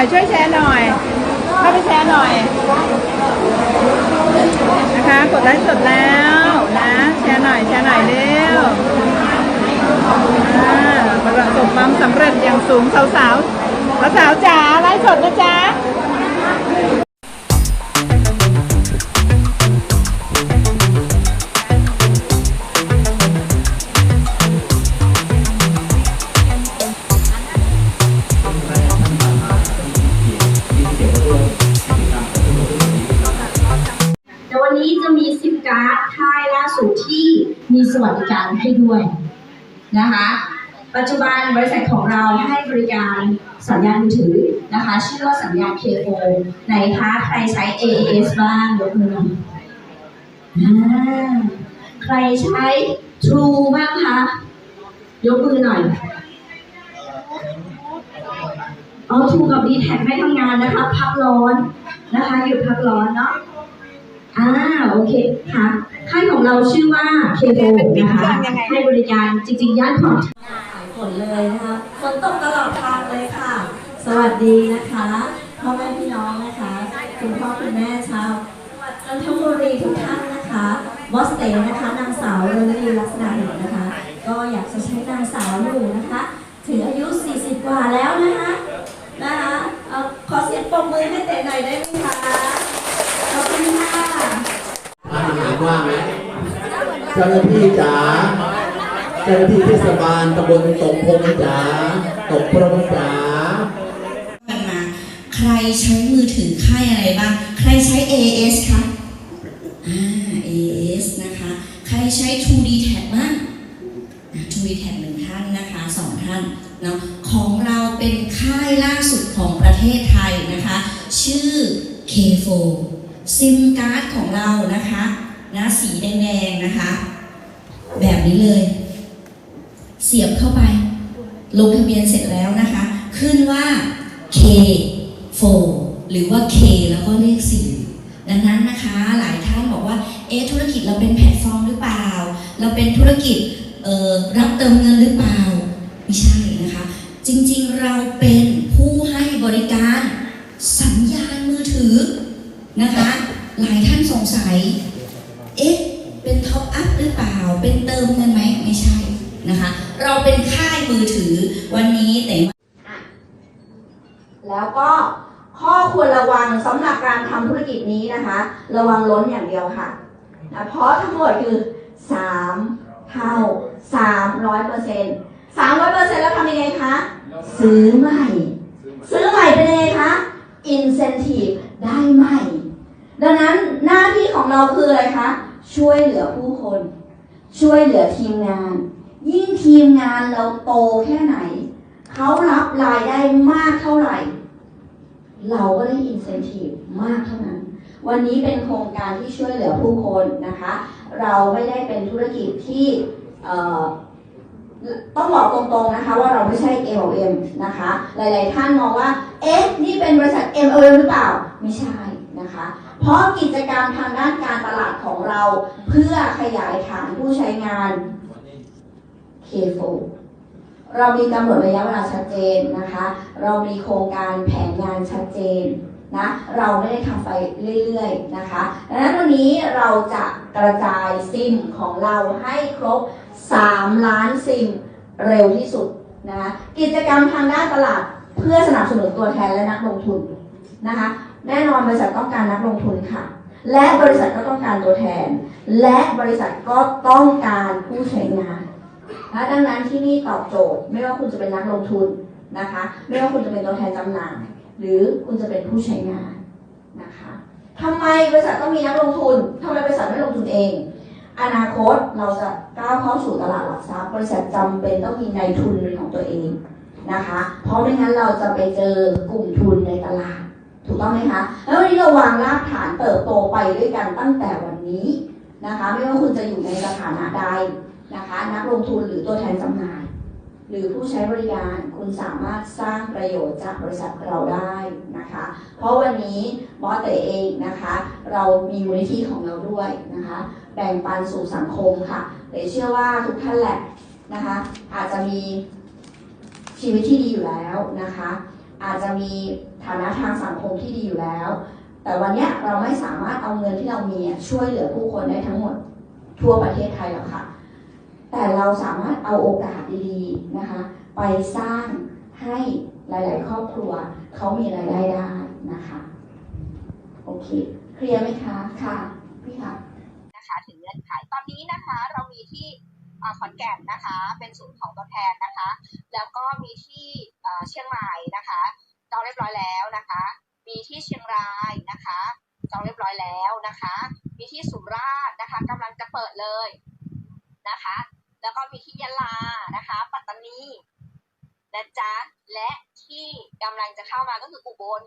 อย ช่วยแชร์หน่อย เข้าไปแชร์หน่อย นะคะ กดไลค์สดแล้วนะ แชร์หน่อย แชร์หน่อยเร็วอ่าประสบความสำเร็จอย่างสูงสาวสาวๆสาวๆจ๋าไลฟ์สดนะจ๊ะ วัสดิการให้ด้วยนะคะ ปัจจุบันบริษัทของเราให้บริการสัญญาณมือถือนะคะชื่อว่าสัญญาณ K4 ไหนคะใครใช้ AAS บ้างยกมือหน่อยใครใช้ True บ้างคะยกมือหน่อยเอาทูกับดีแท็ไม่ทำงานนะคะ พักร้อนนะคะ หยุดพักร้อนเนาะ อ่าโอเคค่ะค่ายของเราชื่อว่าเคโบนะคะให้บริการจริงๆย่านของสายฝนเลยนะคะฝนตกตลอดทางเลยค่ะ สวัสดีนะคะพ่อแม่พี่น้องนะคะคุณพ่อคุณแม่ชาวจันทบุรีทุกท่านนะคะบอสเตนะคะนางสาวเรนดีลักษณะเห็นนะคะ ก็อยากจะใช้นางสาวอยู่นะคะถึงอายุ 40 กว่าแล้วนะคะนะคะเอาขอเสียงปรบมือให้เต๋หน่อยได้ไหมคะขอบคุณค่ะ ร้านอาหารว่างไหมเจ้าหน้าที่จ๋าเจ้าหน้าที่เทศบาลตำบลตกพงจ๋าตกพระจ๋ากันมาใครใช้มือถือค่ายอะไรบ้าง ใครใช้ AS คะอ่า AS นะคะ ใครใช้ 2D Tag บ้างอ่า 2D Tag หนึ่งท่านนะคะสองท่านเนาะของเราเป็นค่ายล่าสุดของประเทศไทยนะคะ ชื่อ K4 ซิมการ์ดของเรานะคะนะสีแดงๆนะคะ แบบนี้เลย เสียบเข้าไป ลงทะเบียนเสร็จแล้วนะคะ ขึ้นว่า K4 หรือว่า K แล้วก็เลข4ดังนั้นนะคะ หลายท่านบอกว่า เอ๊ะธุรกิจเราเป็นแพลตฟอร์มหรือเปล่า เราเป็นธุรกิจรับเติมเงินหรือเปล่า ไม่ใช่นะคะ จริงๆเราเป็นผู้ให้บริการสัญญาณมือถือนะคะ หลายท่านสงสัย เอ๊ะ เป็นท็อปอัพหรือเปล่า เป็นเติมเงินไหม ไม่ใช่นะคะ เราเป็นค่ายมือถือ วันนี้แต่ แล้วก็ข้อควรระวังสำหรับการทำธุรกิจ นี้นะคะ ระวังล้นอย่างเดียวค่ะนะเพราะทั้งหมดคือ 3 เท่า 300เปอร์เซ็นต์300เปอร์เซ็นต์แล้วทำยังไงคะ ซื้อใหม่ ซื้อใหม่เป็นยังไงคะ incentive ได้ใหม่ ดังนั้นหน้าที่ของเราคืออะไรคะ ช่วยเหลือผู้คน ช่วยเหลือทีมงาน ยิ่งทีมงานเราโตแค่ไหน เขารับรายได้มากเท่าไหร่ เราก็ได้ incentive มากเท่านั้น วันนี้เป็นโครงการที่ช่วยเหลือผู้คนนะคะ เราไม่ได้เป็นธุรกิจที่ต้องบอกตรงๆนะคะว่าเราไม่ใช่ MLM นะคะ หลายๆท่านมองว่า เอ๊ะ นี่เป็นบริษัท MLM หรือเปล่า ไม่ใช่นะคะ เพราะกิจกรรมทางด้านการตลาดของเรา เพื่อขยายฐานผู้ใช้งาน K4 เรามีกำหนดระยะเวลาชัดเจนนะคะ เรามีโครงการแผนงานชัดเจน นะเราไม่ได้ทำไปเรื่อยๆนะคะดังนั้นวันนี้เราจะกระจายซิมของเราให้ครบ 3 ล้านซิมเร็วที่สุดนะคะกิจกรรมทางด้านตลาดเพื่อสนับสนุนตัวแทนและนักลงทุนนะคะแน่นอนบริษัทต้องการนักลงทุนค่ะ และบริษัทก็ต้องการตัวแทน และบริษัทก็ต้องการผู้ใช้งานนะดังนั้นที่นี่ตอบโจทย์ ไม่ว่าคุณจะเป็นนักลงทุนนะคะ ไม่ว่าคุณจะเป็นตัวแทนจำหน่าย หรือคุณจะเป็นผู้ใช้งานนะคะทำไมบริษัทต้องมีนักลงทุนทำไมบริษัทไม่ลงทุนเอง อนาคตเราจะก้าวเข้าสู่ตลาดหลักทรัพย์บริษัทจำเป็นต้องมีนายทุนเป็นของตัวเองนะคะ เพราะไม่งั้นเราจะไปเจอกลุ่มทุนในตลาด ถูกต้องไหมคะ แล้ววันนี้เราวางรากฐานเติบโตไปด้วยกันตั้งแต่วันนี้นะคะ ไม่ว่าคุณจะอยู่ในสถานะใดนะคะ นักลงทุนหรือตัวแทนจำหน่าย หรือผู้ใช้บริการคุณสามารถสร้างประโยชน์จากบริษัทเราได้นะคะ เพราะวันนี้บอสเตเองนะคะ เรามีมูลนิธิของเราด้วยนะคะ แบ่งปันสู่สังคมค่ะเลยเชื่อว่าทุกท่านแหละนะคะ อาจจะมีชีวิตที่ดีอยู่แล้วนะคะ อาจจะมีฐานะทางสังคมที่ดีอยู่แล้ว แต่วันนี้เราไม่สามารถเอาเงินที่เรามีช่วยเหลือผู้คนได้ทั้งหมดทั่วประเทศไทยหรอกค่ะ แต่เราสามารถเอาโอกาสดีๆนะคะ ไปสร้างให้หลาย ๆ ครอบครัวเขามีรายได้ได้นะคะ โอเค เคลียร์ไหมคะ ค่ะ พี่ค่ะนะคะถึงเงื่อนไขตอนนี้นะคะ เรามีที่อขอนแก่นนะคะ เป็นศูนย์ของตัวแทนนะคะ แล้วก็มีที่เอ่อเชียงใหม่นะคะจองเรียบร้อยแล้วนะคะ มีที่เชียงรายนะคะจองเรียบร้อยแล้วนะคะ มีที่สุราษฎร์นะคะกำลังจะเปิดเลยนะคะ แล้วก็มีที่ยะลานะคะ ปัตตานีนะจ๊ะและที่กำลังจะเข้ามาก็คืออุบล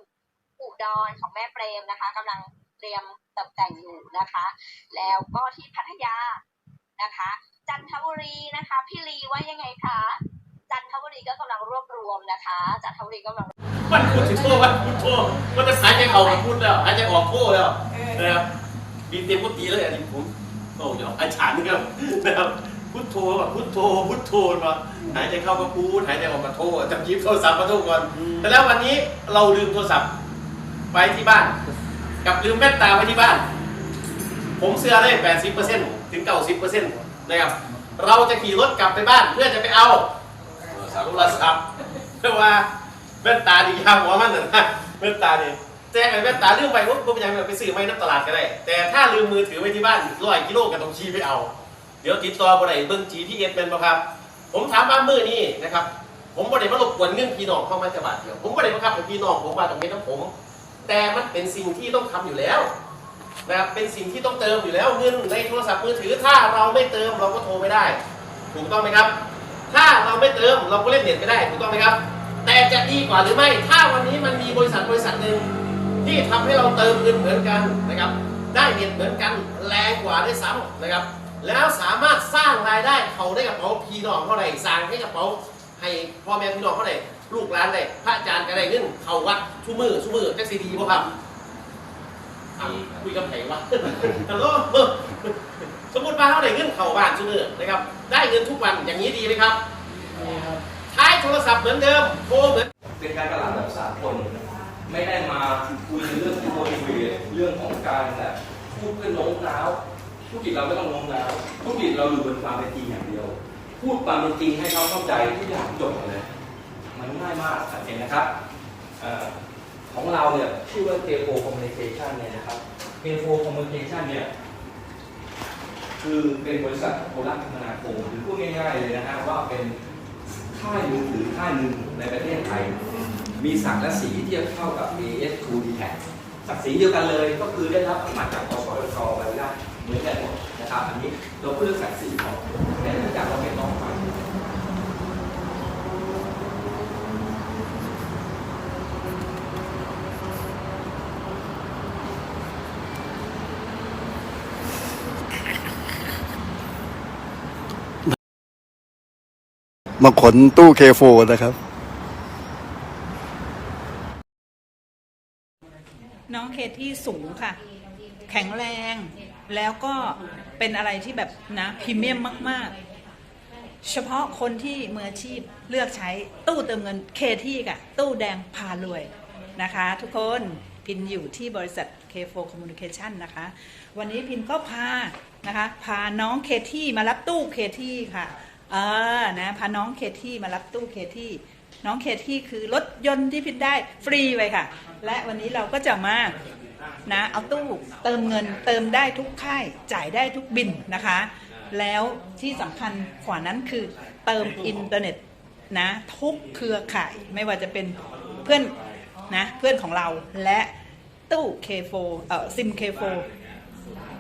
อุดรของแม่เปรมนะคะกำลังเตรียมตกแต่งอยู่นะคะ แล้วก็ที่พัทยานะคะ จันทบุรีนะคะ พี่ลีว่ายังไงคะจันทบุรีก็กำลังรวบรวมนะคะ จันทบุรีก็กำลังมันพูดถึงโทษมันพูดโทษมันจะหายใจเข้ากับพูดแล้วหายใจออกโทษแล้วนะครับมีเต็มพุทธีเลยอันนี้ผมโอ้ยอาจารย์ครับนะครับ พุทโธก่อนพุทโธพุทโธมาหายใจเข้าก็พูดหายใจออกก็โทษจำยิบโทรศัพท์มาโทษก่อนแต่แล้ววันนี้เราลืมโทรศัพท์ไว้ที่บ้าน กับลืมแว่นตาไว้ที่บ้าน ผมเสื้อได้แปดสิบเปอร์เซ็นต์ถึงเก้าสิบเปอร์เซ็นต์นะครับ เราจะขี่รถกลับไปบ้านเพื่อจะไปเอาโทรศัพท์เพื่อว่าแว่นตาดียางหัวมันน่ะนะแว่นตานี่แจ้งไอ้แว่นตาลืมไปปุ๊บปุ๊บยังไปซื้อไม้น้ำตลาดก็ได้ แต่ถ้าลืมมือถือไว้ที่บ้านร้อยกิโลก็ต้องชี้ไปเอา เดี๋ยวติดต่อบ่ได้เบิ่ง GPS เป็นบ่ครับ ผมถามบ้านมือนี่นะครับ ผมบ่ได้มารบกวนเงินพี่น้องเข้ามาจะบาทเดียวผมบ่ได้บังคับให้พี่น้องผมว่าต้องเป็นน้ำผม แต่มันเป็นสิ่งที่ต้องทำอยู่แล้วนะครับเป็นสิ่งที่ต้องเติมอยู่แล้วเงินในโทรศัพท์มือถือถ้าเราไม่เติมเราก็โทรไม่ได้ ถูกต้องไหมครับ ถ้าเราไม่เติมเราก็เล่นเน็ตไม่ได้ถูกต้องไหมครับ แต่จะดีกว่าหรือไม่ ถ้าวันนี้มันมีบริษัทบริษัทหนึ่งที่ทำให้เราเติมเงินเหมือนกันนะครับ ได้เน็ตเหมือนกันแรงกว่าได้วยซ้ำนะครับ แล้วสามารถสร้างรายได้เขาได้กระเป๋าพี่น้องเท่าไหร่สร้างให้กระเป๋าให้พ่อแม่พี่น้องเท่าไหร่ลูกหลานได้พระอาจารย์ก็ได้เงินเขาวัดชูมือชูมือแท็กซี่ดีป่ะครับอะคุยกับไผ่วะฮัลโหลสมมติว่าเขาได้เงินเขาบ้านชูมือนะครับ ได้เงินทุกวันอย่างนี้ดีไหมครับใช้โทรศัพท์เหมือนเดิมโทรเหมือนเป็นการตลาดแบบสากลไม่ได้มาคุยเรื่องที่โมดิเวตเรื่องของการแบบพูดเพื่อโน้มน้าว ธุรกิจเราไม่ต้องโน้มน้วธุรกิจเราอยู่บนความเป็นจริงอย่างเดียว พูดความเป็นจริงให้เขาเข้าใจทุกอย่างจบเลยมันง่ายมากสังเกตนะครับออของเราเนี่ยชื่อว่า Telco Communication เนี่ยนะครับ Telco Communication เนี่ยคือเป็นบริษัทโทรคมนาคมหรือพูดง่ายๆเลยนะฮะว่าเป็นค่ายมือถือค่ายหนึ่งในประเทศไทย มีศักและสีเทียบเท่ากับ AS 2 d t a c ศักดิ์ศรีเดียวกันเลยก็คือได้รับอนุมัติจากกสทชไปได้ เหมือนกันหมดนะครับอันนี้เราเพื่อศักดิ์ศรีของแต่เนื่องจากเราเป็นน้องใหม่มาขนตู้เคโฟนะครับ น้องเคที่สูงค่ะ แข็งแรง แล้วก็เป็นอะไรที่แบบนะพรีเมียมมาก ๆ เฉพาะคนที่มืออาชีพเลือกใช้ตู้เติมเงินเคที่กับตู้แดงพารวยนะคะ ทุกคนพินอยู่ที่บริษัท K4 Communication นะคะ วันนี้พินก็พานะคะพาน้องเคที่มารับตู้เคที่ค่ะเออนะพาน้องเคที่มารับตู้เคที่น้องเคที่คือรถยนต์ที่พินได้ฟรีไปค่ะ และวันนี้เราก็จะมา นะเอาตู้เติมเงินเติมได้ทุกค่ายจ่ายได้ทุกบินนะคะ แล้วที่สำคัญกว่านั้นคือเติมอินเทอร์เน็ตนะทุกเครือข่ายไม่ว่าจะเป็นเพื่อนนะเพื่อนของเราและตู้ K4 เอ่อซิม K4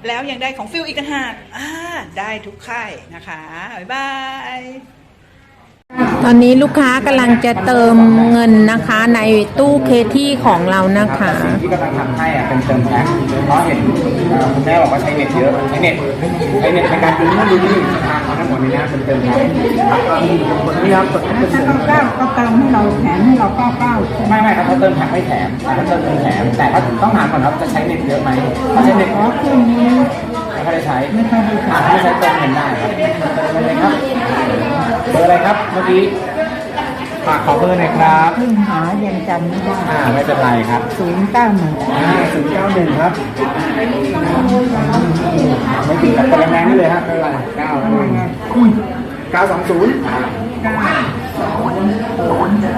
แล้วยังได้ของฟิลอีกต่างหากอ่าได้ทุกค่ายนะคะ บ๊ายบาย ตอนนี้ลูกค้ากำลังจะเติมเงินนะคะในตู้เคที่ของเรานะคะ สิ่งที่กำลังทำให้อะเป็นเติมแพ็คเพราะเห็นเอ่อคุณแม่บอกว่าใช้เน็ตเยอะใช้เน็ตใช้เน็ตในการดูนู่นดูนี่ทางทั้งหมดนี้นะเป็นเติมแพ็คครับก็มีคนนี้รับกดเป็นถ้าเติมเก้าเก้าก็เติมให้เราแถมให้เราเก้าเก้าไม่ไม่ครับเขาเติมแพ็คไม่แถมแต่เขาเติมเงินแถมแต่ก็ต้องถามก่อนครับจะใช้เน็ตเยอะไหมถ้าใช้เน็ตอ๋อเครื่องนี้ไม่ค่อยได้ใช้ไม่ค่อยได้ใช้อ่ใช้เติมเงินได้ครับเติมเงินเลยครับ เบอร์อะไรครับเมื่อกี้ฝากขอเบอร์หน่อยครับเพิ่งหายังจำไม่ได้อ่าไม่เป็นไรครับศูนย์เก้าหนึ่งอ่าศูนย์เก้าหนึ่งครับไม่ติดกับกระแมงนี่เลยครับไม่เป็นไรเก้าหนึ่งเก้าสองศูนย์เก้า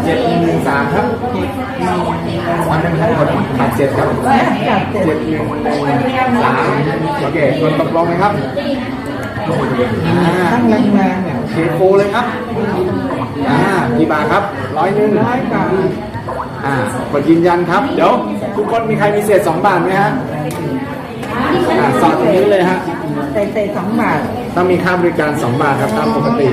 เจ็ดหนึ่งสามครับวันหนึ่งครับคนแปดเจ็ดครับจับเจ็ดเจ็ดหนึ่งหนึ่งสามโอเคคนตกลงไหมครับอ่าตั้งแรงแรงเนี่ย เคโฟเลยครับอ่ากี่บาทครับร้อยหนึ่งร้อยกว่าอ่ากดยืนยันครับ เดี๋ยวทุกคนมีใครมีเศษสองบาทไหมฮะอ่าสอดตรงนี้เลยฮะใส่ใส่สองบาทต้องมีค่าบริการ2บาทครับตามปกติ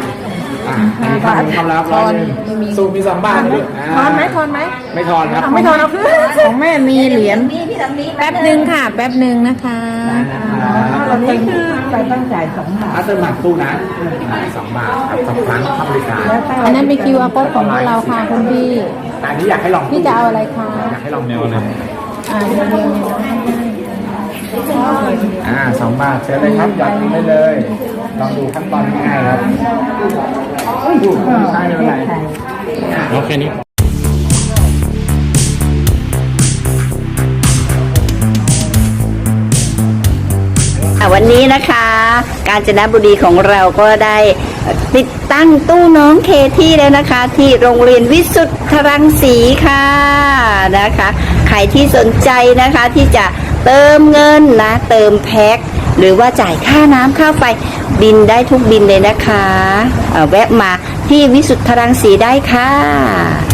อ่าอันนี้ค่าทำรับร้อยหนึ่งสูบมี2บาทด้วยาทอนไหมทอนไหมไม่ทอนครับเอาไม่ทอนเอาคืนของแม่มีเหรียญแป๊บหนึ่งค่ะ แป๊บหนึ่งนะคะ เราเติมไปต้องจ่ายสองบาทถ้าเติมหลังตู้นะอ่าสองบาทครับสองครั้งค่าบริการแล้วถ้าอันนั้นเป็น QR code ของพวกเราค่ะคุณพี่ แต่อันนี้อยากให้ลองพี่จะเอาอะไรคะ อยากให้ลองแนวเลยอ่าเดี๋ยวเดี๋ยวอ่าสองบาทเชิญเลยครับหยอดทิ้งได้เลย ลองดูขั้นตอนง่ายๆครับอู้ใช่ไม่เป็นไรโอเคนี้ วันนี้นะคะ กาญจนบุรีของเราก็ได้ติดตั้งตู้น้องเคที่แล้วนะคะ ที่โรงเรียนวิสุทธรังสีค่ะนะคะ ใครที่สนใจนะคะที่จะเติมเงินนะ เติมแพ็คหรือว่าจ่ายค่าน้ำค่าไฟบินได้ทุกบินเลยนะคะ แวะมาที่วิสุทธรังสีได้ค่ะ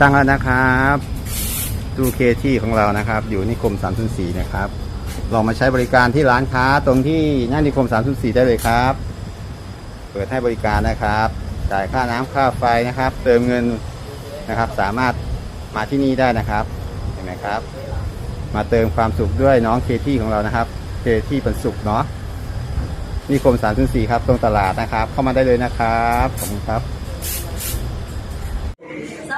ตั้งแล้วนะครับตู้เคที่ของเรานะครับ อยู่นิคม304นะครับลองมาใช้บริการที่ร้านค้าตรงที่หน้านิคม304ได้เลยครับ เปิดให้บริการนะครับ จ่ายค่าน้ำค่าไฟนะครับ เติมเงินนะครับ สามารถมาที่นี่ได้นะครับเห็นไหมครับ มาเติมความสุขด้วยน้องเคที่ของเรานะครับเคที่เป็นสุขเนาะนิคม304ครับ ตรงตลาดนะครับ เข้ามาได้เลยนะครับขอบคุณครับ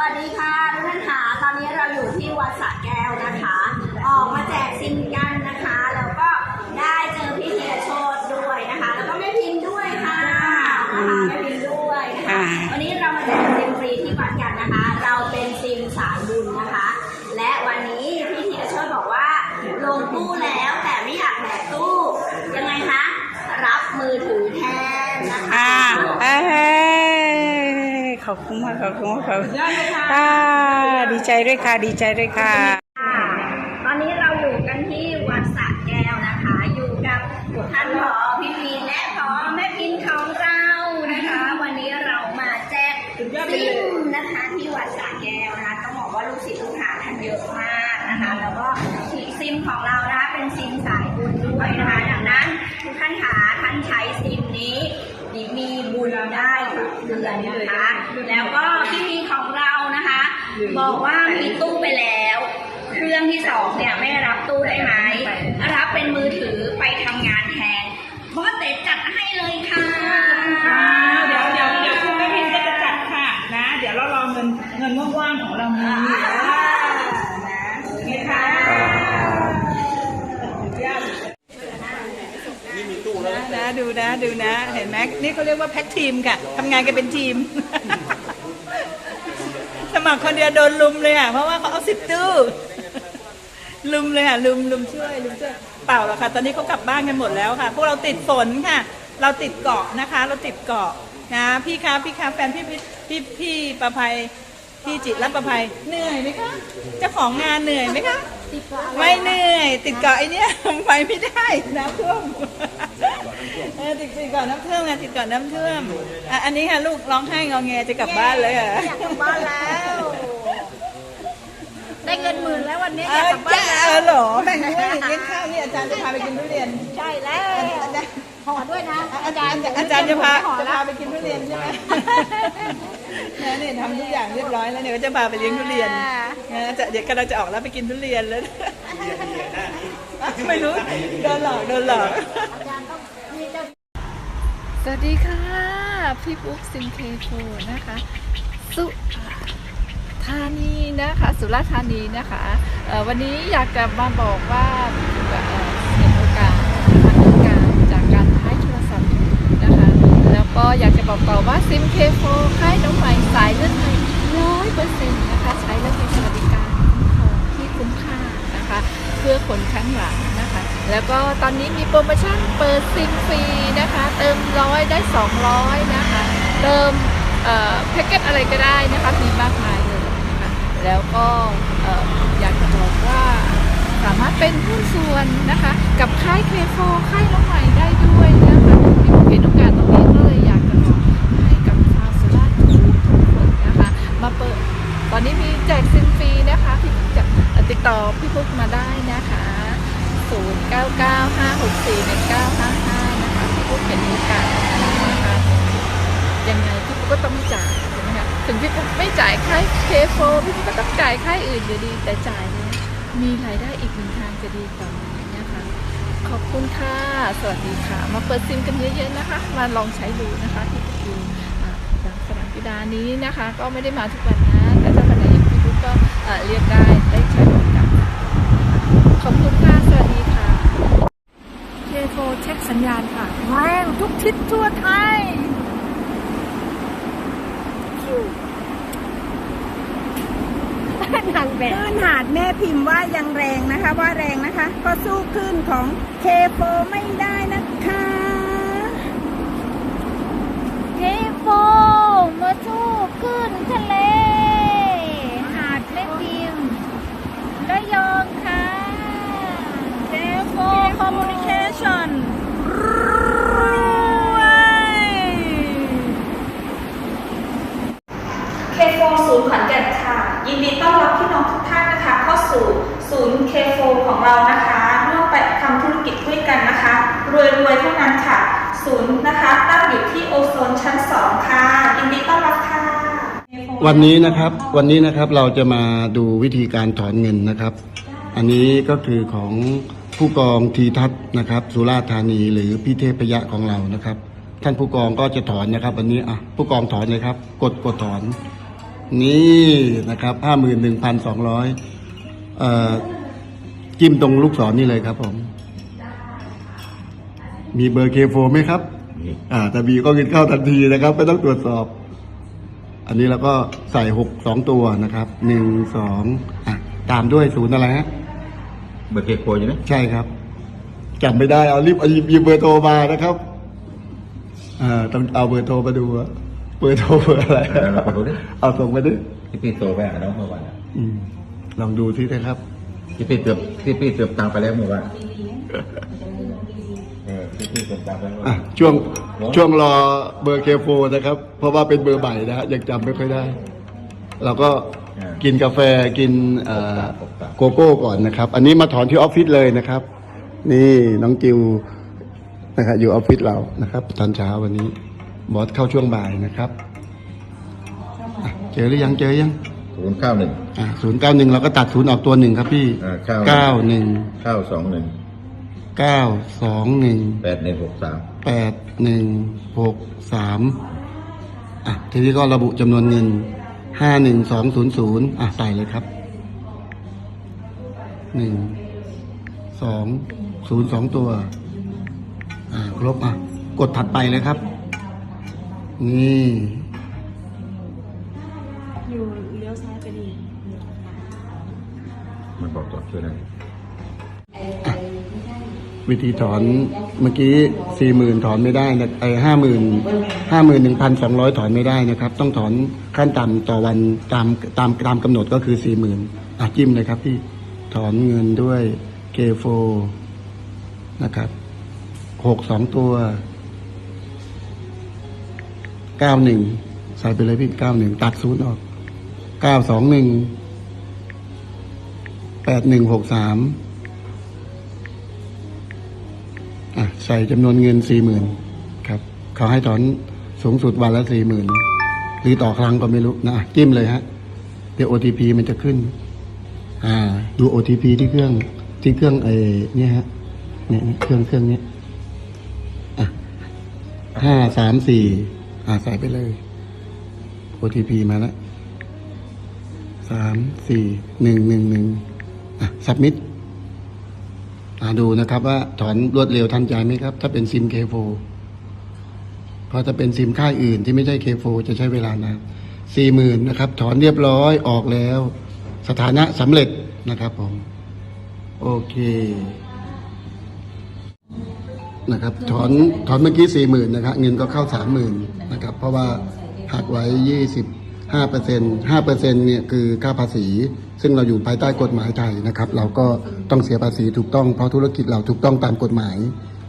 วัสดีค่ะทุกท่านค่ะตอนนี้เราอยู่ที่วัดสระแก้วนะคะ ออกมาแจกซิมกันนะคะ แล้วก็ได้เจอพี่เทียโชดด้วยนะคะ แล้วก็แม่พิมพ์ด้วยค่ะนะคะแม่พิมพ์ด้วยนะคะวันนี้เรามาแจกซิมฟรีที่วัดกันนะคะ เราเป็นซิมสายบุญนะคะ และวันนี้พี่เทียโชดบอกว่า ลงตู้แล้วแต่ไม่อยากแบกตู้ ยังไงคะ รับมือถือแทนนะคะ เอ้ข อบคุณมากขอบคุณมากขอบคุณยอดเลยค่ะค่ะดีใจด้วยค่ะ ดีใจด้วยค่ะ นนะคะ แล้วก็พี่พีของเรานะคะ บอกว่ามีตู้ไปแล้ว เครื่องที่สองเนี่ยไม่รับตู้ได้ไหมรับเป็นมือถือไปทำงานแทนบอสเตจัดให้เลยค่ะ เดี๋ยวเดี๋ยวเดี๋ยวคุณแม่พิมก็จะจัดค่ะนะ เดี๋ยวเรารอเงินเงินว่างๆของเรามี นี่ค่ะ นะดูนะดูนะ เห็นไหมนี่เขาเรียกว่าแพ็กทีมค่ะทำงานกันเป็นทีม สมัครคนเดียวโดนลุมเลยอะ เพราะว่าเขาเอาสิบตู้ ลุมเลยอะ ลุมลุมช่วยลุมช่วยเปล่าหรอกค่ะ ตอนนี้เขากลับบ้านกันหมดแล้วค่ะ พวกเราติดฝนค่ะ เราติดเกาะนะคะ เราติดเกาะนะพี่คะพี่คะแฟนพี่พี่พี่พี่ประภัยพี่จิตรรัตน์ประภัยเหนื่อยไหมคะเจ้าของงานเหนื่อยไหมคะ ไม่เหนื่อย ติดเกาะไอเนี้ยไปไม่ได้น้ำท่วมเออติดติดเกาะน้ำท่วมไงติดเกาะน้ำท่วมอะอันนี้ค่ะลูกร้องไห้งอแงจะกลับบ้านเลยอะอยากกลับบ้านแล้ว ได้เงินหมื่นแล้ววันนี้เออยากอกลับบ้าจ้านแล้เอวอเหรอแบ่งด้วยเลี้ยงข้าวนี่อาจารย์จะพาไปกินทุเรียนใช่แล้วห่อด้วยนะอาจารย์อาจารย์จะพาจะพาไปกินทุเรียนใช่ไหม นะแล้วเนี่ยทำทุกอย่างเรียบร้อยแล้วเนี่ยก็จะพาไปเลี้ยงทุเรียนนะจะเดี๋ยวกำลังจะออกแล้วไปกินทุเรียนแล้ว ไม่รู้โดนหลอกโดนหลอก สวัสดีค่ะ พี่ปุ๊กซิมเคโฟนะคะ สุธานีนะคะ สุราษฎร์ธานีนะคะเอ่อวันนี้อยากจะมาบอกว่า ก็อยากจะบอกต่อว่าซิมเคโฟค่ายน้องใหม่สายเลือดไทยร้อยเปอร์เซ็นต์นะคะ ใช้แล้วมีสวัสดิการที่คุ้มค่านะคะ เพื่อคนข้างหลังนะคะ แล้วก็ตอนนี้มีโปรโมชั่นเปิดซิมฟรีนะคะ เติมร้อยได้ 200 นะคะ เติมแพ็กเกจอะไรก็ได้นะคะมีมากมายเลยนะคะแล้วก็ออยากจะบอกว่าสามารถเป็นหุ้ส่วนนะคะ กับค่ายเคโฟค่ายน้องใหม่ได้ด้วยนะ ตอนนี้มีแจกซิมฟรีนะคะพี่จะติดต่อพี่ปุ๊กมาได้นะคะ 0995641955 นะคะพี่ปุ๊กเห็นโอกาสนะคะยังไงพี่ปุ๊กก็ต้องจ่ายใช่ไหมคะถึงพี่ปุ๊กไม่จ่ายค่ายเคโฟพี่ปุ๊กก็ต้องจ่ายค่ายอื่นอยู่ดีแต่จ่ายเนี่ยมีรายได้อีกหนึ่งทางจะดีต่อนะคะ ขอบคุณค่ะ สวัสดีค่ะ มาเปิดซิมกันเยอะๆนะคะ มาลองใช้ดูนะคะที่ปุ๊กอยู่อ่าอย่างสนามกีฬานี้นะคะ ก็ไม่ได้มาทุกวันนะ กก็เอ่อเรียกได้ได้ใช้บริการขอบคุณค่ะ สวัสดีค่ะเคโฟเช็คสัญญาณค่ะแรงทุกทิศทั่วไทยนางแบบคลื่นหาดแม่พิมพ์ว่ายังแรงนะคะ ว่าแรงนะคะ ก็สู้คลื่นของเคโฟไม่ได้นะคะ เทโฟมาสู้ขึ้นทะเล หาดแม่พิมพ์ระยองค่ะ เคโฟคอมมูนิเคชั่นรวย เคโฟศูนย์ขอนแก่นค่ะ ยินดีต้อนรับพี่น้องทุกท่านนะคะ เข้าสู่ศูนย์เคโฟของเรานะคะร่วมไปทำธุรกิจด้วยกันนะคะ รวยรวยๆเท่านั้นค่ะ ศูนย์นะคะตั้งอยู่ที่โอโซนชั้น 2 ค่ะ ยินดีต้อนรับค่ะ วันนี้นะครับวันนี้นะครับเราจะมาดูวิธีการถอนเงินนะครับ อันนี้ก็คือของผู้กองทีทัศน์นะครับ สุราษฎร์ธานีหรือพี่เทพยะของเรานะครับ ท่านผู้กองก็จะถอนนะครับวันนี้อะผู้กองถอนเลยครับ กดกดถอน นี่นะครับห้าหมื่นหนึ่งพันสองร้อยเอ่อจิ้มตรงลูกศรนี่เลยครับผม มีเบอร์เคโฟไหมครับ อ่าแต่มีก็เงินเข้าทันทีนะครับไม่ต้องตรวจสอบ อันนี้เราก็ใส่หกสองตัวนะครับหนึ่งสองอะตามด้วยศูนย์อะไรฮะเบอร์เคโคอยู่ไหมใช่ครับจำไม่ได้เอารีบเอาหยิบหยิบเบอร์โทรมานะครับอ่าต้องเอาเบอร์โทรมาดูอะเบอร์โทรเบอร์อะไรเราไปดูดิ เอาส่งมาดิที่พี่โตไปอะน้องเมื่อวานอืมลองดูที่นะครับ ที่พี่เติมที่พี่เติมตังไปแล้วเมื่อวาน ช่วงช่วงรอเบอร์เคโฟนะครับ เพราะว่าเป็นเบอร์ใหม่นะฮะยังจำไม่ค่อยได้ เราก็กินกาแฟกินเอ่อโกโก้ก่อนนะครับ อันนี้มาถอนที่ออฟฟิศเลยนะครับ นี่น้องจิวนะครับอยู่ออฟฟิศเรานะครับตอนเช้าวันนี้ บอสเข้าช่วงบ่ายนะครับอะเจอหรือยังเจอยังศูนย์เก้าหนึ่งอ่าศูนย์เก้าหนึ่งเราก็ตัดศูนย์ออกตัวหนึ่งครับพี่อ่าเก้าเก้าหนึ่งเก้าสองหนึ่ง เก้าสองหนึ่งแปดหนึ่งหกสามแปดหนึ่งหกสามอะทีนี้ก็ระบุจำนวนเงินห้าหนึ่งสองศูนย์ศูนย์อะใส่เลยครับหนึ่งสองศูนย์สองตัว อ่า ครบอะ กดถัดไปเลยครับ นี่ วิธีถอนเมื่อกี้สี่หมื่นถอนไม่ได้นะไอ้ห้าหมื่นห้าหมื่นหนึ่งพันสองร้อยถอนไม่ได้นะครับ ต้องถอนขั้นต่ำต่อวันตามตามตามกำหนดก็คือสี่หมื่นอะจิ้มเลยครับพี่ถอนเงินด้วยเคโฟนะครับหกสองตัวเก้าหนึ่งใส่ไปเลยพี่เก้าหนึ่งตัดศูนย์ออกเก้าสองหนึ่งแปดหนึ่งหกสาม อะใส่จำนวนเงินสี่หมื่นครับเขาให้ถอนสูงสุดวันละสี่หมื่นหรือต่อครั้งก็ไม่รู้นะจิ้มเลยฮะเดี๋ยว OTP มันจะขึ้น อ่า ดู OTP ที่เครื่องที่เครื่องไอ้นี่ฮะเนี่ยเครื่องเครื่องนี้อะห้าสามสี่อ่าใส่ไปเลย OTP มาแล้วสามสี่หนึ่งหนึ่งหนึ่งอะ submit อ่าดูนะครับว่าถอนรวดเร็วทันใจไหมครับ ถ้าเป็นซิม K4 เพราะถ้าเป็นซิมค่ายอื่นที่ไม่ใช่ K4 จะใช้เวลานานสี่หมื่นนะครับ ถอนเรียบร้อยออกแล้ว สถานะสำเร็จนะครับผม โอเค นะครับ ถอนถอนเมื่อกี้สี่หมื่นนะครับเงินก็เข้าสามหมื่นนะครับ เพราะว่าหักไว้ยี่สิบห้าเปอร์เซ็นห้าเปอร์เซ็นเนี่ยคือค่าภาษี ซึ่งเราอยู่ภายใต้กฎหมายไทยนะครับ เราก็ต้องเสียภาษีถูกต้องเพราะธุรกิจเราถูกต้องตามกฎหมาย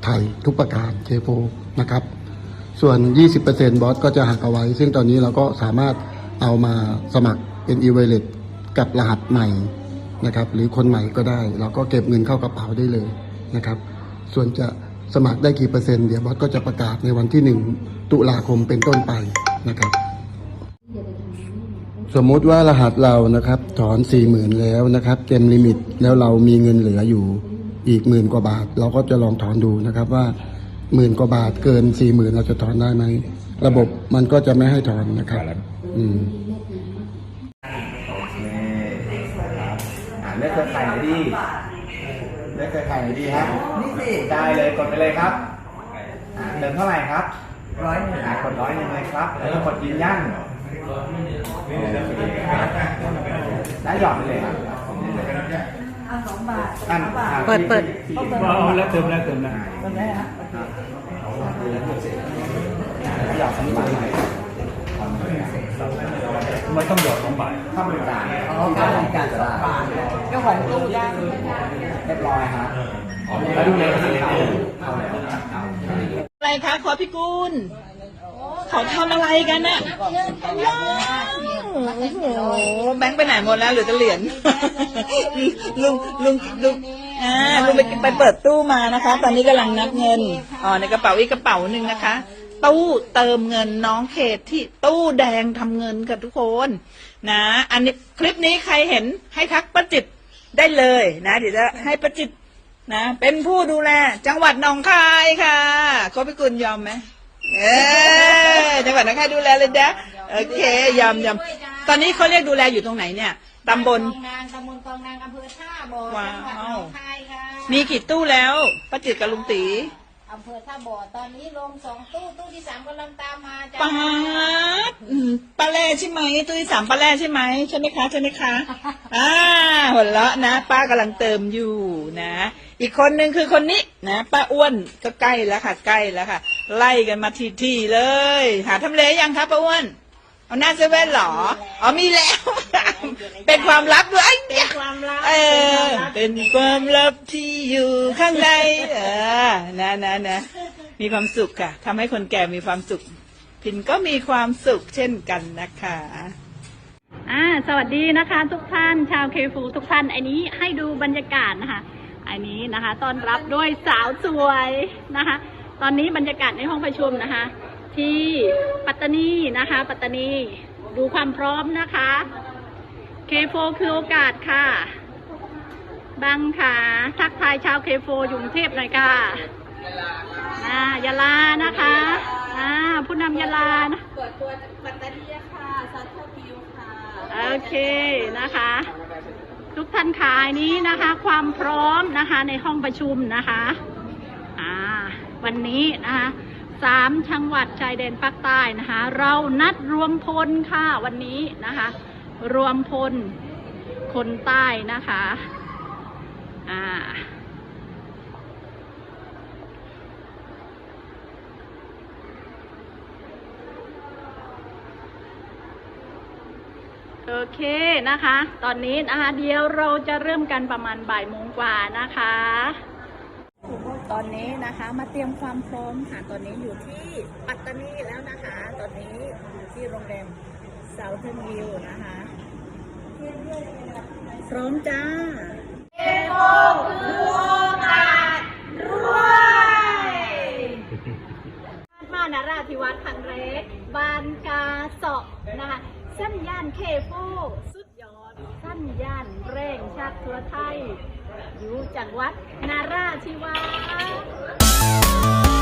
ไทยทุกประการเคโฟนะครับ ส่วน 20%บอสก็จะหักเอาไว้ ซึ่งตอนนี้เราก็สามารถเอามาสมัครเป็น e w a l l e t กับรหัสใหม่นะครับ หรือคนใหม่ก็ได้ เราก็เก็บเงินเข้ากระเป๋าได้เลยนะครับ ส่วนจะสมัครได้กี่เปอร์เซ็นต์เดี๋ยวบอสก็จะประกาศในวันที่ 1 ตุลาคมเป็นต้นไปนะครับ สมมุติว่ารหัสเรานะครับ ถอน40,000แล้วนะครับ เต็มลิมิตแล้วเรามีเงินเหลืออยู่อีกหมื่นกว่าบาท เราก็จะลองถอนดูนะครับว่าหมื่นกว่าบาทเกิน40,000เราจะถอนได้ไหมระบบมันก็จะไม่ให้ถอนนะครับ อืมโอเคครับอ่าเลือกเครือข่ายไหนดีเลือกเครือข่ายไหนดีครับนี่สิได้เลยกดไปเลยครับอ่าเติมเท่าไหร่ครับร้อยหนึ่งกดร้อยหนึ่งเลยครับแล้วก็กดยืนยัน แล้วหยอดไปเลยครับเอาสองบาทเปิดเปิดแล้วเติมแล้วเติมแล้วเติมแล้วหยอดสองบาทไม่ต้องหยอดสองบาทค่าบริการอ๋อค่าบริการสองบาทก็หวันตู้ได้เรียบร้อยครับแล้วดูในกระเป๋าเอาแล้วอะไรคะขอพี่กุล เขาทำอะไรกันน่ะโอ้โหแบงค์ไปไหนหมดแล้วเหรือจะเหรียญ ลุงลุงลุงอ่าลุงไปไปเปิดตู้มานะคะ ตอนนี้กำลังนับเงินอ๋อในกระเป๋าอีกกระเป๋าหนึ่งนะคะ ตู้เติมเงินน้องเขตที่ตู้แดงทำเงินกับทุกคน นะ อันนี้คลิปนี้ใครเห็นให้ทักประจิตได้เลยนะ เดี๋ยวจะให้ประจิตนะ เป็นผู้ดูแล จังหวัดหนองคายค่ะโคพิกุลยอมไหม เออจังหวัดหนองคายดูแลเลยนะโอเคยอมยอมตอนนี้เขาเรียกดูแลอยู่ตรงไหนเนี่ยตำบลนางตำบลกองนางอำเภอท่าบ่อว้าว จังหวัดหนองคายค่ะมีกี่ตู้แล้วป้าจิตกับลุงตีอำเภอท่าบ่อตอนนี้ลงสองตู้ตู้ที่สามกำลังตามมาจ้าป้าดอืมป้าแร่ใช่ไหมตู้ที่สามป้าแร่ใช่ไหมใช่ไหมคะใช่ไหมคะอ่าหัวเราะนะ ป้ากำลังเติมอยู่นะ อีกคนหนึ่งคือคนนี้นะ ป้าอ้วนก็ใกล้แล้วค่ะใกล้แล้วค่ะ ไล่กันมาทีๆเลย หาทำเลยังคะป้าอ้วนเอาหน้าเซเว่นเหรออ๋อมีแล้ว เป็นความลับด้วยไอ้เนี่ยความลับเออเป็นความลับที่อยู่ข้างในเออนะนะนะมีความสุขค่ะทำให้คนแก่มีความสุข พินก็มีความสุขเช่นกันนะคะอ่าสวัสดีนะคะ ทุกท่านชาวเคฟูทุกท่านอันนี้ให้ดูบรรยากาศนะคะ อันนี้นะคะต้อนรับด้วยสาวสวยนะคะ ตอนนี้บรรยากาศในห้องประชุมนะคะ ที่ปัตตานีนะคะ ปัตตานีดูความพร้อมนะคะเคโฟคือโอกาสค่ะบังค่ะทักทายชาวเคโฟอยู่กรุงเทพหน่อยค่ะอ่ายาลานะคะอ่าผู้นำยาลานะเปิดตัวปัตตานีค่ะซัตเทอร์วิวค่ะ โอเคนะคะ ทุกท่านขายนี้นะคะ ความพร้อมนะคะในห้องประชุมนะคะ อ่า วันนี้นะคะสามจังหวัดชายแดนภาคใต้นะคะ เรานัดรวมพลค่ะวันนี้นะคะ รวมพลคนใต้นะคะอ่าโอเคนะคะ ตอนนี้นะคะเดี๋ยวเราจะเริ่มกันประมาณบ่ายโมงกว่านะคะ ตอนนี้นะคะมาเตรียมความพร้อมค่ะ ตอนนี้อยู่ที่ปัตตานีแล้วนะคะ ตอนนี้อยู่ที่โรงแรมเซาเทิร์นวิวนะคะ พร้อมจ้าบ้านนาราธิวัฒน์ขังแรกบานกาเสาะสัญญาณเคโฟสุดยอดสัญญาณแรงชัดทั่วไทย อยู่จังหวัดนาราธิวาส